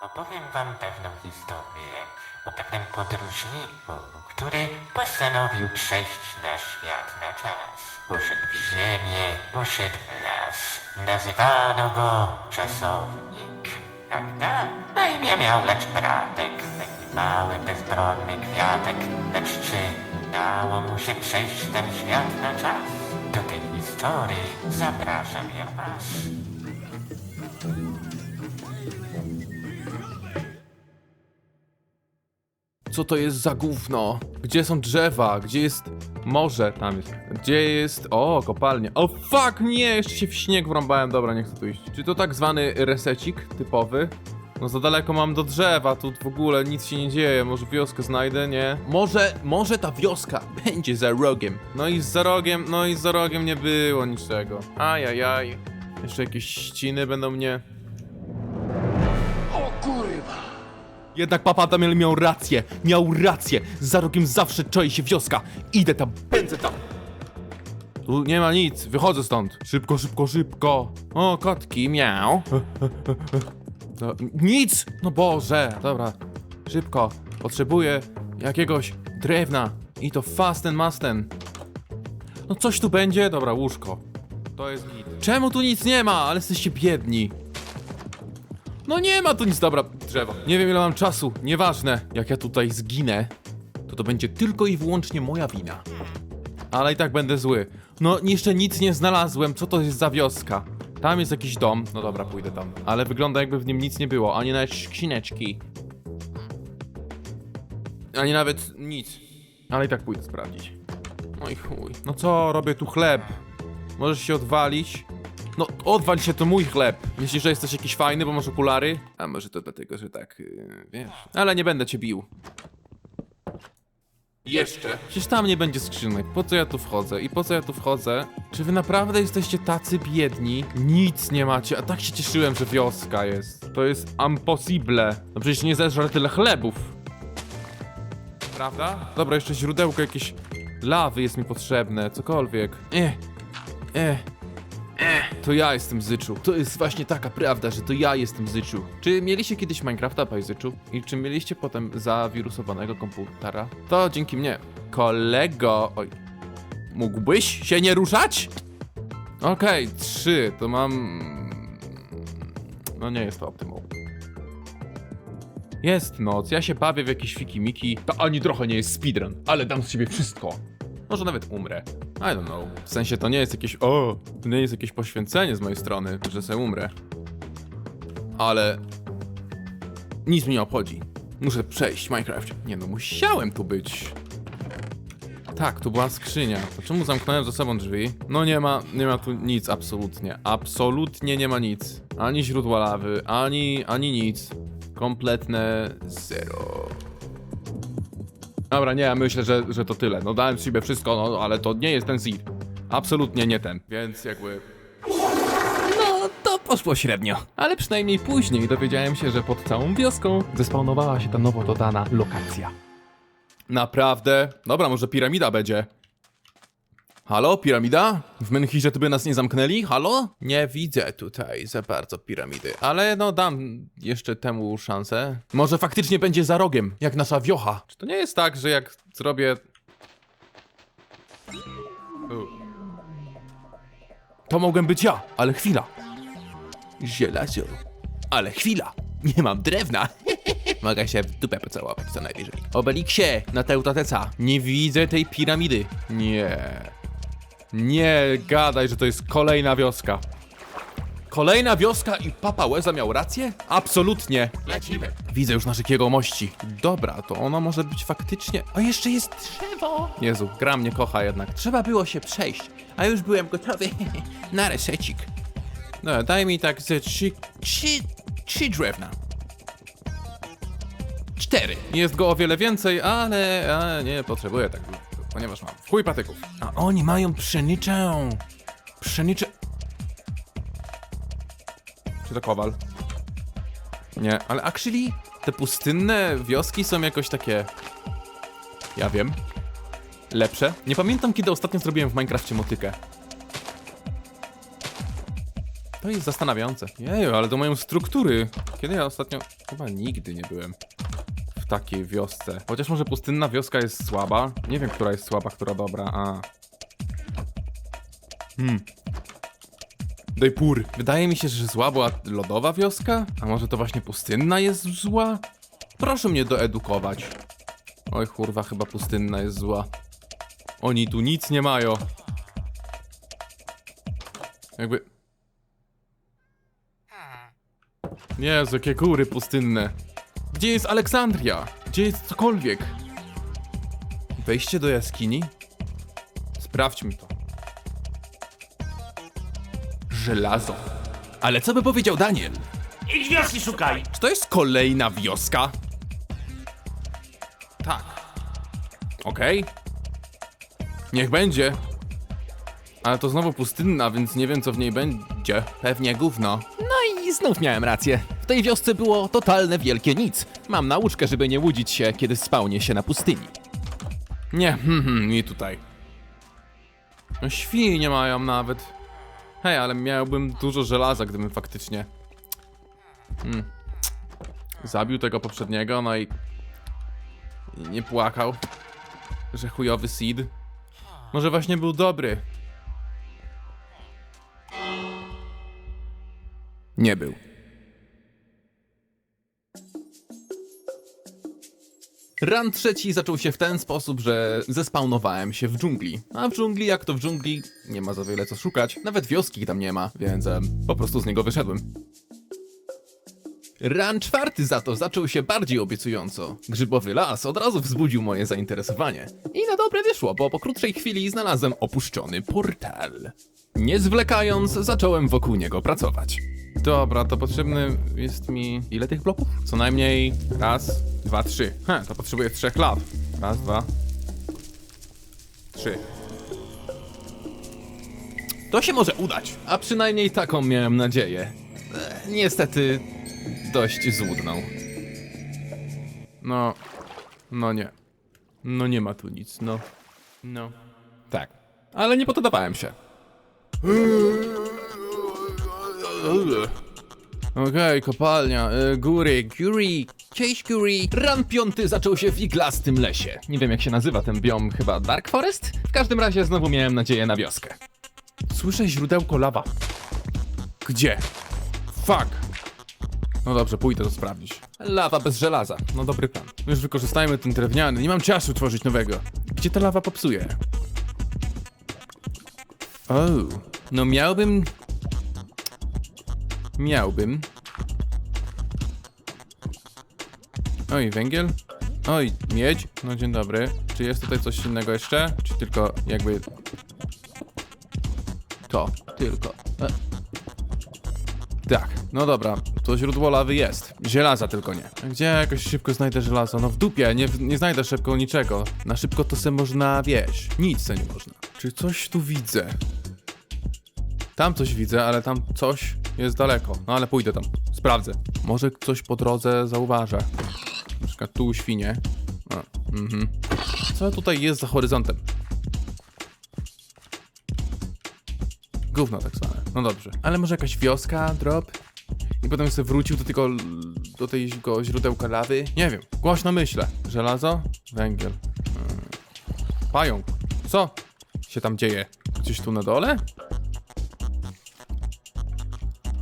Opowiem wam pewną historię o pewnym podróżniku, który postanowił przejść na świat na czas. Poszedł w ziemię, poszedł w las. Nazywano go czasownik. Tak, tak. Na imię miał lecz bratek, taki mały, bezbronny kwiatek. Lecz czy udało mu się przejść ten świat na czas? Do tej historii zapraszam ja was. Co to jest za gówno? Gdzie są drzewa? Gdzie jest morze? Tam jest. Gdzie jest... O, kopalnia. O, fuck, nie! Jeszcze się w śnieg wrąbałem. Dobra, nie chcę tu iść. Czy to tak zwany resecik typowy? No za daleko mam do drzewa, tu w ogóle nic się nie dzieje. Może wioskę znajdę, nie? Może, może ta wioska będzie za rogiem. No i za rogiem, no i za rogiem nie było niczego. Ajajaj. Jeszcze jakieś ściny będą mnie... Jednak papa Damiel miał rację, miał rację. Za rogiem zawsze czai się wioska. Idę tam, pędzę tam. Tu nie ma nic, wychodzę stąd. Szybko, szybko, szybko. O, kotki, miał. Nic! No Boże, dobra. Szybko, potrzebuję jakiegoś drewna. I to fasten masten. No coś tu będzie? Dobra, łóżko. To jest git. Czemu tu nic nie ma? Ale jesteście biedni. No nie ma tu nic, dobra, drzewo. Nie wiem ile mam czasu, nieważne. Jak ja tutaj zginę, to to będzie tylko i wyłącznie moja wina. Ale i tak będę zły. No jeszcze nic nie znalazłem, co to jest za wioska? Tam jest jakiś dom, no dobra, pójdę tam. Ale wygląda jakby w nim nic nie było, ani nawet skrzyneczki. Ani nawet nic. Ale i tak pójdę sprawdzić. Oj chuj. No co, robię tu chleb. Możesz się odwalić? No, odwal się, to mój chleb. Myślisz, że jesteś jakiś fajny, bo masz okulary? A może to dlatego, że tak, yy, wiesz. Ale nie będę cię bił. Jeszcze? Przecież tam nie będzie skrzynek. Po co ja tu wchodzę? I po co ja tu wchodzę? Czy wy naprawdę jesteście tacy biedni? Nic nie macie, a tak się cieszyłem, że wioska jest. To jest impossible. No przecież nie zeżrę tyle chlebów. Prawda? Dobra, jeszcze źródełko jakieś lawy jest mi potrzebne, cokolwiek. Eh, eh. To ja jestem Zyczu. To jest właśnie taka prawda, że to ja jestem Zyczu. Czy mieliście kiedyś Minecrafta by Zyczu? I czy mieliście potem zawirusowanego komputera? To dzięki mnie. Kolego... Oj. Mógłbyś się nie ruszać? Okej, trzy. To mam... No nie jest to optymum. Jest noc, ja się bawię w jakieś fiki-miki. To ani trochę nie jest speedrun, ale dam z siebie wszystko. Może nawet umrę. I don't know. W sensie to nie jest jakieś. O! To nie jest jakieś poświęcenie z mojej strony, że sobie umrę. Ale. Nic mi nie obchodzi. Muszę przejść Minecraft. Nie no, musiałem tu być. Tak, tu była skrzynia. To czemu zamknąłem za sobą drzwi? No nie ma, nie ma tu nic absolutnie. Absolutnie nie ma nic. Ani źródła lawy, ani, ani nic. Kompletne zero. Dobra, nie, ja myślę, że, że to tyle. No dałem z siebie wszystko, no ale to nie jest ten seed. Absolutnie nie ten, więc jakby... No, to poszło średnio. Ale przynajmniej później dowiedziałem się, że pod całą wioską zespawnowała się ta nowo dodana lokacja. Naprawdę? Dobra, może piramida będzie. Halo, piramida? W Menhirze to by nas nie zamknęli? Halo? Nie widzę tutaj za bardzo piramidy, ale no dam jeszcze temu szansę. Może faktycznie będzie za rogiem, jak nasza wiocha. Czy to nie jest tak, że jak zrobię... U. To mogłem być ja, ale chwila. Żelazo. Ale chwila. Nie mam drewna. Mogę się w dupę pocałować co najwyżej. Obeliksie, na Teutateca. Nie widzę tej piramidy. Nie. Nie gadaj, że to jest kolejna wioska. Kolejna wioska i Papa Łeza miał rację? Absolutnie. Lecimy. Widzę już nasze jegomości. Dobra, to ono może być faktycznie... O, jeszcze jest drzewo. Jezu, gra mnie kocha jednak. Trzeba było się przejść, a już byłem gotowy na resecik. No, daj mi tak ze trzy... trzy... trzy drewna. Cztery. Jest go o wiele więcej, ale, ale nie potrzebuję tak dużo, ponieważ mam chuj patyków. A oni mają pszenicę. Pszenicę... Czy to kowal? Nie, ale actually te pustynne wioski są jakoś takie... Ja wiem. Lepsze. Nie pamiętam kiedy ostatnio zrobiłem w Minecrafcie motykę. To jest zastanawiające. Jeju, ale to mają struktury. Kiedy ja ostatnio... Chyba nigdy nie byłem takiej wiosce. Chociaż może pustynna wioska jest słaba. Nie wiem, która jest słaba, która dobra. A. Hmm. Dejpur. Wydaje mi się, że zła była lodowa wioska? A może to właśnie pustynna jest zła? Proszę mnie doedukować. Oj kurwa, chyba pustynna jest zła. Oni tu nic nie mają. Jakby... Jezu, jakie góry pustynne. Gdzie jest Aleksandria? Gdzie jest cokolwiek? Wejście do jaskini? Sprawdźmy to. Żelazo. Ale co by powiedział Daniel? Idź wioski szukaj! Czy to jest kolejna wioska? Tak. Okej. Niech będzie. Ale to znowu pustynna, więc nie wiem co w niej będzie. Pewnie gówno. No i znów miałem rację. W tej wiosce było totalne wielkie nic. Mam nauczkę, żeby nie łudzić się, kiedy spałnie się na pustyni. Nie, hmm, hmm, i tutaj. No świni nie mają nawet. Hej, ale miałbym dużo żelaza, gdybym faktycznie... Hmm. Zabił tego poprzedniego, no i... i nie płakał, że chujowy seed. Może właśnie był dobry. Nie był. Ran trzeci zaczął się w ten sposób, że zespawnowałem się w dżungli. A w dżungli, jak to w dżungli, nie ma za wiele co szukać. Nawet wioski tam nie ma, więc po prostu z niego wyszedłem. Ran czwarty za to zaczął się bardziej obiecująco. Grzybowy las od razu wzbudził moje zainteresowanie. I na dobre wyszło, bo po krótszej chwili znalazłem opuszczony portal. Nie zwlekając, zacząłem wokół niego pracować. Dobra, to potrzebny jest mi... Ile tych bloków? Co najmniej raz, dwa, trzy. He, to potrzebuję trzech lat. Raz, dwa, trzy. To się może udać. A przynajmniej taką miałem nadzieję. E, niestety dość złudną. No, no nie. No nie ma tu nic, no. No. Tak. Ale nie podobałem się. Okej, kopalnia, y, góry, Curie, cześć Curie. Ran piąty zaczął się w iglastym lesie. Nie wiem jak się nazywa ten biom, chyba Dark Forest? W każdym razie znowu miałem nadzieję na wioskę. Słyszę źródełko lawa. Gdzie? Fuck. No dobrze, pójdę to sprawdzić. Lawa bez żelaza. No dobry plan. Już wykorzystajmy ten drewniany, nie mam czasu tworzyć nowego. Gdzie ta lawa popsuje? O, no miałbym... Miałbym... Oj, węgiel? Oj, miedź? No dzień dobry. Czy jest tutaj coś innego jeszcze? Czy tylko jakby... To, tylko... E. Tak, no dobra, to źródło lawy jest. Żelaza tylko nie. Gdzie jakoś szybko znajdę żelazo? No w dupie, nie, nie znajdę szybko niczego. Na szybko to se można, wiesz, nic se nie można. Czy coś tu widzę? Tam coś widzę, ale tam coś jest daleko. No ale pójdę tam, sprawdzę. Może coś po drodze zauważę. Na przykład tu świnie. A, mhm. Co tutaj jest za horyzontem? Gówno tak zwane. No dobrze. Ale może jakaś wioska, drop? I potem sobie wrócił do tego, do tego źródełka lawy? Nie wiem. Głośno myślę. Żelazo? Węgiel. Hmm. Pająk. Co się tam dzieje? Gdzieś tu na dole?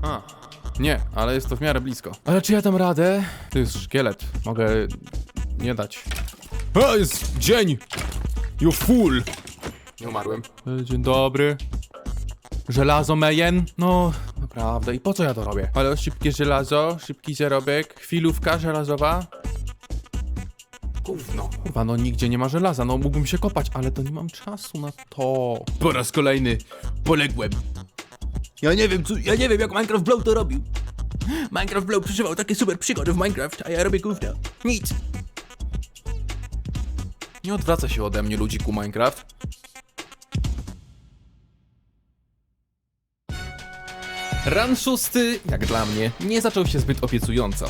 A. Nie, ale jest to w miarę blisko. Ale czy ja dam radę? To jest szkielet. Mogę nie dać. A, jest dzień! You fool! Nie umarłem. E, Dzień dobry. Żelazo mejen? No, naprawdę. I po co ja to robię? Ale szybkie żelazo, szybki zarobek, chwilówka żelazowa. Gówno. Kurwa, no nigdzie nie ma żelaza, no mógłbym się kopać, ale to nie mam czasu na to. Po raz kolejny poległem. Ja nie wiem, co, ja nie wiem jak Minecraft Blow to robił. Minecraft Blow przeżywał takie super przygody w Minecraft, a ja robię gówno. Nic. Nie odwraca się ode mnie ludziku Minecraft. Ran szósty, jak dla mnie, nie zaczął się zbyt obiecująco.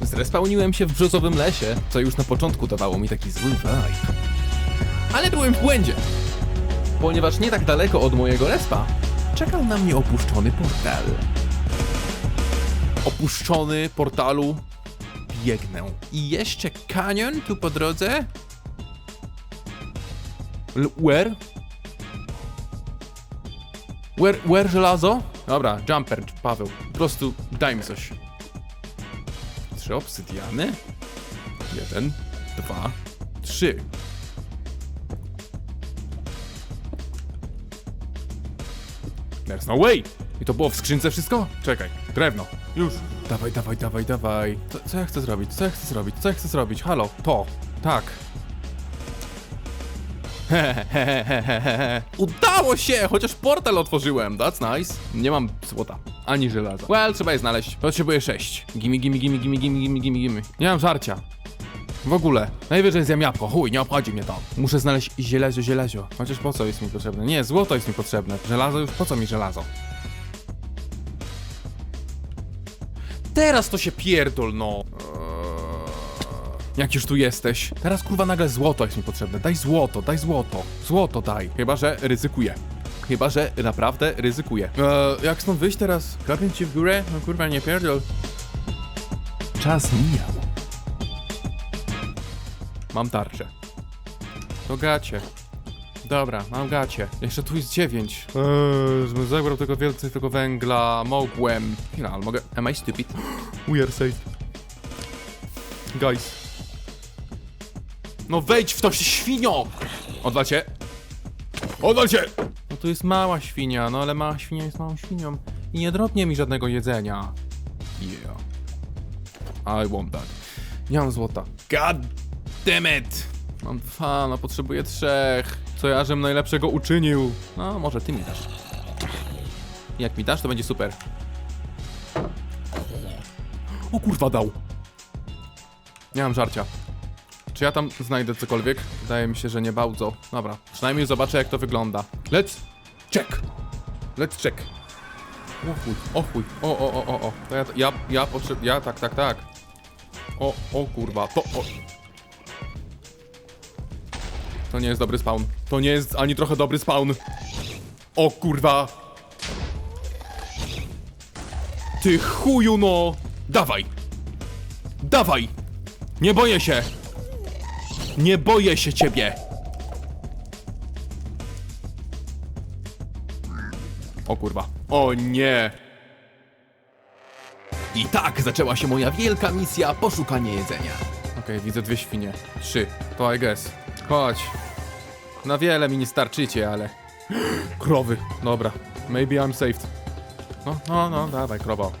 Zrespawniłem się w brzozowym lesie, co już na początku dawało mi taki zły vibe. Ale byłem w błędzie, ponieważ nie tak daleko od mojego respa czekał na mnie opuszczony portal. Opuszczony portalu biegnę. I jeszcze kanion tu po drodze? L- where? Where, where żelazo? Dobra, jumper, Paweł. Po prostu daj mi coś. Trzy obsydiany? Jeden, dwa, trzy. There's no way! I to było w skrzynce wszystko? Czekaj, drewno. Już. Dawaj, dawaj, dawaj, dawaj. Co, co ja chcę zrobić? Co ja chcę zrobić? Co ja chcę zrobić? Halo, to. Tak. Udało się! Chociaż portal otworzyłem. That's nice. Nie mam złota. Ani żelaza. Well, trzeba je znaleźć. Potrzebuję sześć. Gimme, gimme, gimme, gimme, gimme, gimme, gimme, gimme. Nie mam żarcia. W ogóle. Najwyżej zjem jabłko. Chuj, nie obchodzi mnie to. Muszę znaleźć zielezio, zielezio. Chociaż po co jest mi potrzebne? Nie, złoto jest mi potrzebne. Żelazo już po co mi żelazo? Teraz to się pierdol, no. Jak już tu jesteś? Teraz kurwa nagle złoto jest mi potrzebne. Daj złoto, daj złoto. Złoto daj. Chyba, że ryzykuję. Chyba, że naprawdę ryzykuję. Eee, jak stąd wyjść teraz? Klapię ci w górę? No kurwa, nie pierdol. Czas mijał. Mam tarczę. To gacie. Dobra, mam gacie. Jeszcze tu jest dziewięć. Eee, zebrał tego więcej tego węgla. Mogłem. Chwila, ale mogę... Am I stupid? We are safe. Guys. No wejdź w to, świnio! Się. Odwal się! No to jest mała świnia, no ale mała świnia jest małą świnią. I nie drobnie mi żadnego jedzenia. Yeah. I want that. Nie mam złota. God damn it! Mam dwa, no potrzebuję trzech. Co ja, żem najlepszego uczynił? No, może ty mi dasz. Jak mi dasz, to będzie super. O kurwa dał. Nie mam żarcia. Czy ja tam znajdę cokolwiek? Wydaje mi się, że nie bardzo. Dobra, przynajmniej zobaczę jak to wygląda. Let's check. Let's check. O chuj, o chuj, o, o, o, o, o. Ja, ja, ja ja, tak, tak, tak. O, o kurwa, to, o. To nie jest dobry spawn. To nie jest ani trochę dobry spawn. O kurwa. Ty chuju no. Dawaj. Dawaj. Nie boję się. Nie boję się ciebie. O kurwa. O nie. I tak zaczęła się moja wielka misja poszukanie jedzenia. Okej, widzę dwie świnie. Trzy. To I guess. Chodź. Na wiele mi nie starczycie, ale... Krowy. Dobra. Maybe I'm saved. No, no, no, dawaj, krowo.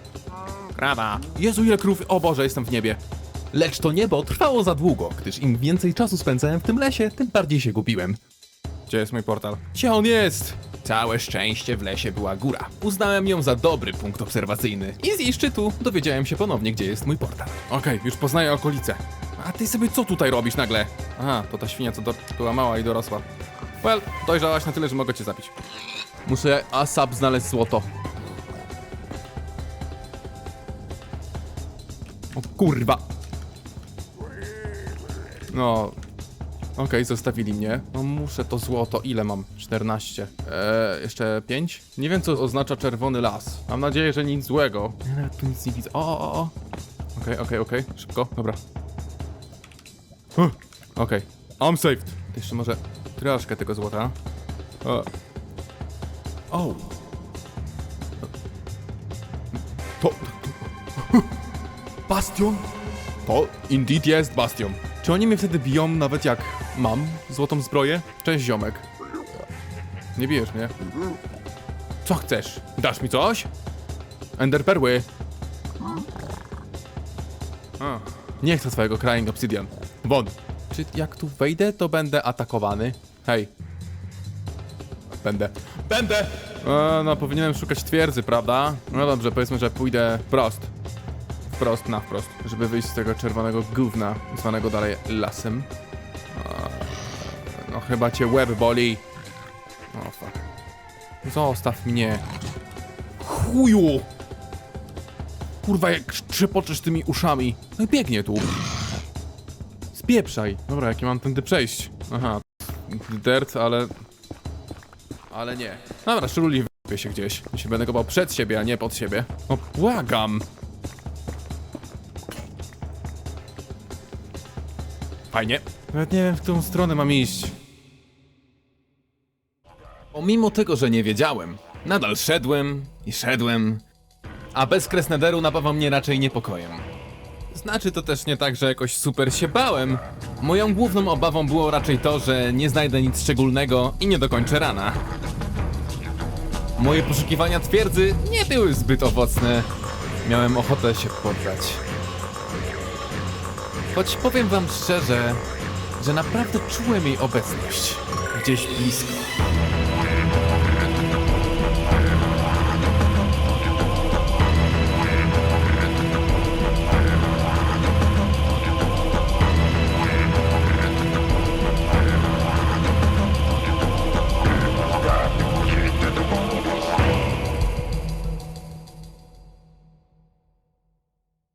Krawa. Jezu, ile krów. O Boże, jestem w niebie. Lecz to niebo trwało za długo, gdyż im więcej czasu spędzałem w tym lesie, tym bardziej się gubiłem. Gdzie jest mój portal? Gdzie on jest? Całe szczęście w lesie była góra. Uznałem ją za dobry punkt obserwacyjny i z jej szczytu dowiedziałem się ponownie, gdzie jest mój portal. Okej, już poznaję okolice. A ty sobie co tutaj robisz nagle? Aha, to ta świnia, co do... była mała i dorosła. Well, dojrzałaś na tyle, że mogę cię zabić. Muszę ASAP znaleźć złoto. O kurwa. No. Okej, zostawili mnie. No muszę to złoto. Ile mam? 14. Eee, jeszcze 5? Nie wiem, co oznacza czerwony las. Mam nadzieję, że nic złego. Ja nawet tu nic nie widzę. O, o, o. Okej, okej, okej. Szybko. Dobra. Okej. I'm saved. Jeszcze może troszkę tego złota. O. O. To... Bastion? To indeed jest bastion. Czy oni mnie wtedy biją nawet jak mam złotą zbroję? Cześć ziomek. Nie bijesz mnie. Co chcesz? Dasz mi coś? Ender perły. A, nie chcę twojego crying obsidian. Won. Czy jak tu wejdę, to będę atakowany? Hej. Będę. Będę! E, no, powinienem szukać twierdzy, prawda? No dobrze, powiedzmy, że pójdę prost. Wprost na wprost, żeby wyjść z tego czerwonego gówna, zwanego dalej lasem. Eee, No chyba cię łeb boli. O fuck. Zostaw mnie. Chuju! Kurwa, jak trzepoczesz tymi uszami. No i biegnie tu. Spieprzaj. Dobra, jakie mam tędy przejść? Aha. Dirt, ale... Ale nie. Dobra, szruli. Wie się gdzieś. Ja się będę kopał przed siebie, a nie pod siebie. O, błagam! Fajnie. Nawet nie wiem, w którą stronę mam iść. Pomimo tego, że nie wiedziałem, nadal szedłem i szedłem, a bezkres nederu napawa mnie raczej niepokojem. Znaczy to też nie tak, że jakoś super się bałem. Moją główną obawą było raczej to, że nie znajdę nic szczególnego i nie dokończę rana. Moje poszukiwania twierdzy nie były zbyt owocne. Miałem ochotę się poddać. Choć powiem wam szczerze, że naprawdę czułem jej obecność gdzieś blisko.